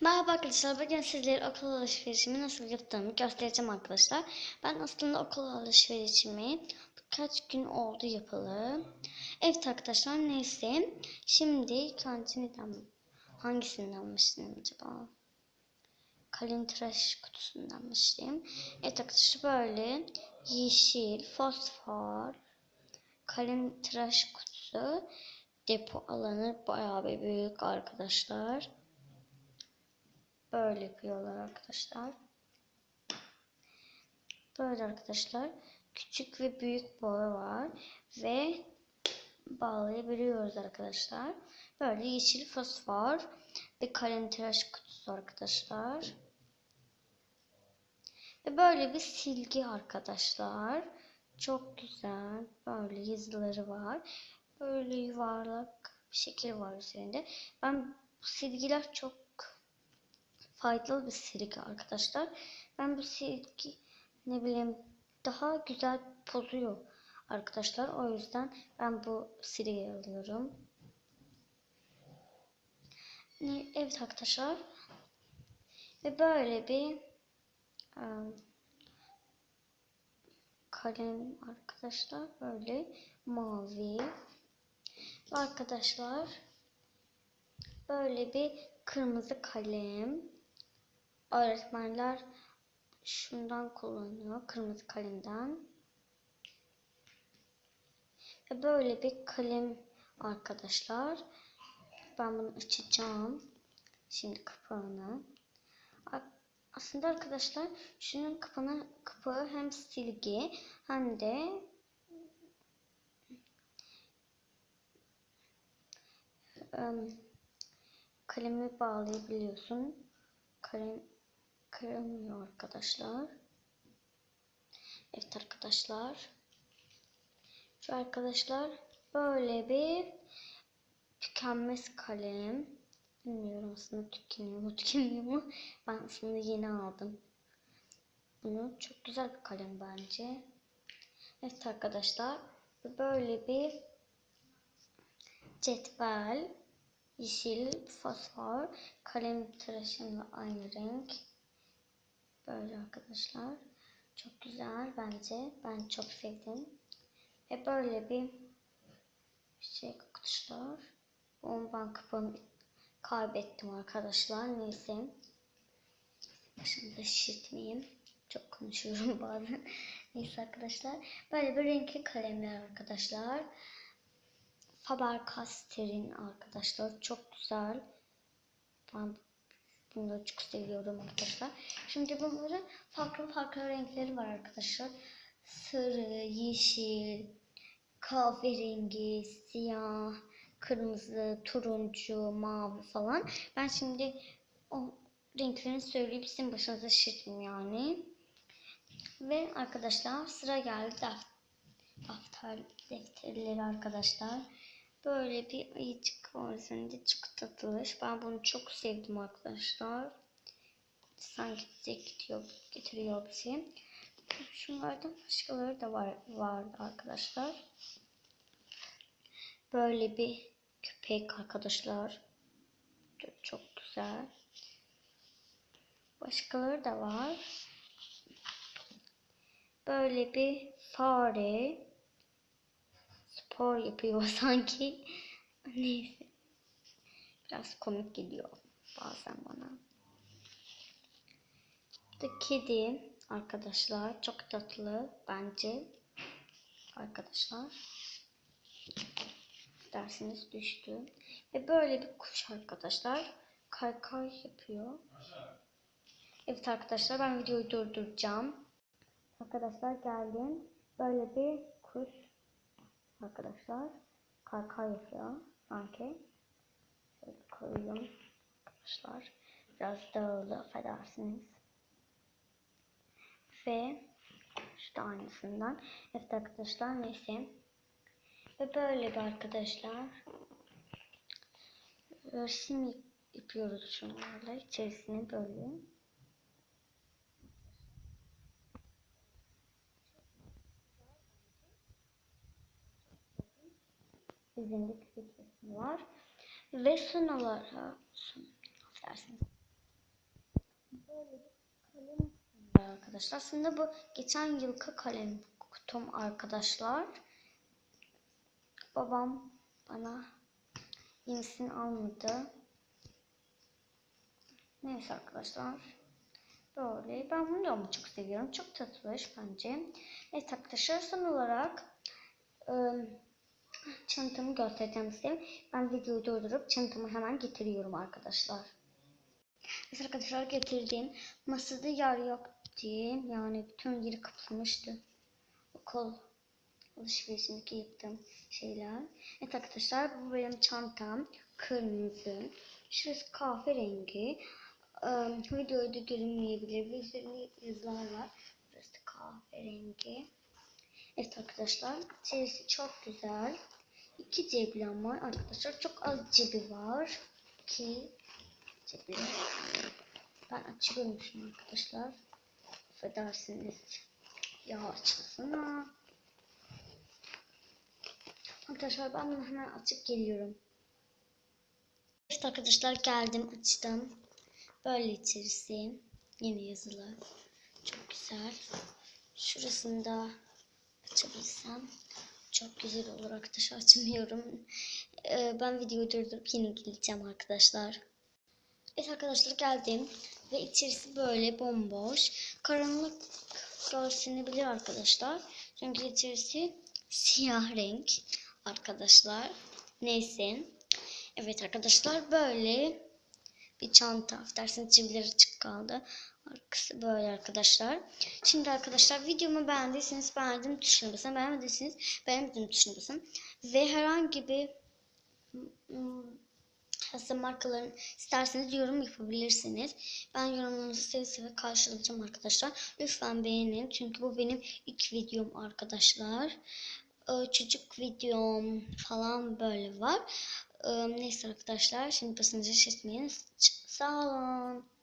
Merhaba arkadaşlar. Bugün sizlere okul alışverişimi nasıl yaptığımı göstereceğim arkadaşlar. Ben aslında okul alışverişimi birkaç gün oldu yapalı. Evet arkadaşlar neyse. Şimdi ilk önce neden, hangisinden başlayayım acaba? Kalem tıraş kutusundan başlayayım. Evet arkadaşlar böyle yeşil, fosfor, kalem tıraş kutusu, depo alanı bayağı bir büyük arkadaşlar. Böyle yapıyorlar arkadaşlar. Böyle arkadaşlar. Küçük ve büyük boy var. Ve bağlayabiliyoruz arkadaşlar. Böyle yeşil fosfor ve kalem kutusu arkadaşlar. Ve böyle bir silgi arkadaşlar. Çok güzel. Böyle yazıları var. Böyle yuvarlak bir şekil var üzerinde. Ben bu silgiler çok faydalı bir silgi arkadaşlar. Ben bu silgi ne bileyim daha güzel pozuyor arkadaşlar. O yüzden ben bu silgiyi alıyorum. Evet arkadaşlar. Ve böyle bir um, kalem arkadaşlar. Böyle mavi. Arkadaşlar böyle bir kırmızı kalem. Öğretmenler şundan kullanıyor. Kırmızı kalemden. Ve böyle bir kalem arkadaşlar. Ben bunu açacağım. Şimdi kapağını. Aslında arkadaşlar şunun kapağına, kapağı hem silgi hem de kalemi bağlayabiliyorsun. Kalem kırılmıyor arkadaşlar. Evet arkadaşlar. Şu arkadaşlar böyle bir tükenmez kalem. Bilmiyorum aslında tükeniyor mu tükeniyor mu. Ben aslında yeni aldım. Bunu çok güzel bir kalem bence. Evet arkadaşlar. Böyle bir cetvel yeşil fosfor kalem tıraşımla aynı renk. Böyle arkadaşlar. Çok güzel bence. Ben çok sevdim. Ve böyle bir şey. Onu ben kapağını kaybettim arkadaşlar. Neyse. Başımda şişirtmeyeyim. Çok konuşuyorum bazen. Neyse arkadaşlar. Böyle bir renkli kalemler arkadaşlar. Faber-Castell'in arkadaşlar. Çok güzel. Ben bunları çok seviyorum arkadaşlar. Şimdi bunların farklı farklı renkleri var arkadaşlar. Sarı, yeşil, kahverengi, siyah, kırmızı, turuncu, mavi falan. Ben şimdi o renklerini söyleyip sizin başınıza şişirtmeyeyim yani. Ve arkadaşlar sıra geldi defter, defterleri arkadaşlar. Böyle bir ayıcık var üzerinde çıkıtlatılış. Ben bunu çok sevdim arkadaşlar. Sanki getiriyor, getiriyor bizi. Şunlardan başkaları da var, vardı arkadaşlar. Böyle bir köpek arkadaşlar. Çok güzel. Başkaları da var. Böyle bir fare spor yapıyor sanki. Neyse. Biraz komik geliyor bazen bana. Bu kedi arkadaşlar. Çok tatlı bence. Arkadaşlar. Dersiniz düştü. Ve böyle bir kuş arkadaşlar. Kaykay yapıyor. Evet arkadaşlar ben videoyu durduracağım. Arkadaşlar geldim. Böyle bir kuş arkadaşlar. Kaykay yapıyor sanki. Şöyle koyuyorum arkadaşlar. Biraz dağıldı affedersiniz. Ve da aynısından. Evet arkadaşlar neyse. Ve böyle bir arkadaşlar. Resim yapıyoruz şunlarla. İçerisine böyle. Üzerinde küçük resim var. Ve son olarak affedersiniz. böyle bir kalem arkadaşlar. Aslında bu geçen yılki kalem kutum arkadaşlar. Babam bana yenisini almadı. Neyse arkadaşlar. Böyle. Ben bunu da çok seviyorum. Çok tatlış bence. Evet arkadaşlar son olarak ıı, çantamı göstereceğim size. Ben videoyu durdurup çantamı hemen getiriyorum arkadaşlar. Evet arkadaşlar getirdim. Masada yer yoktu. Yani bütün yeri kaplamıştı. Okul alışverişindeki yaptığım şeyler. Evet arkadaşlar bu benim çantam. Kırmızı. Şurası kahverengi. Ee, videoda görünmeyebilir. Ve üzerinde yazılar var. Burası da kahverengi. Evet arkadaşlar. İçerisi çok güzel. İki cebim var arkadaşlar. Çok az cebi var. Ki cebi. Ben açıyorum arkadaşlar. Affedersiniz. Ya açılsana. Arkadaşlar ben bunu hemen açıp geliyorum. Evet arkadaşlar geldim açtım. Böyle içerisi. Yeni yazılı. Çok güzel. Şurasını da açabilsem çok güzel olur arkadaşlar. Açmıyorum. Ee, ben videoyu durdurup yine geleceğim arkadaşlar. Evet arkadaşlar geldim. Ve içerisi böyle bomboş. Karanlık görünebilir arkadaşlar. Çünkü içerisi siyah renk arkadaşlar. Neyse. Evet arkadaşlar böyle bir çanta. Dersiniz cimrileri açık kaldı. Arkası böyle arkadaşlar. Şimdi arkadaşlar videomu beğendiyseniz beğendim tuşuna basın. Beğenmediyseniz beğenmedim tuşuna basın. Ve herhangi bir hasta markaların isterseniz yorum yapabilirsiniz. Ben yorumlarınızı seve seve karşılayacağım arkadaşlar. Lütfen beğenin. Çünkü bu benim ilk videom arkadaşlar. Ee, çocuk videom falan böyle var. Ee, neyse arkadaşlar. Şimdi basınca şişmeyin. Sağ olun.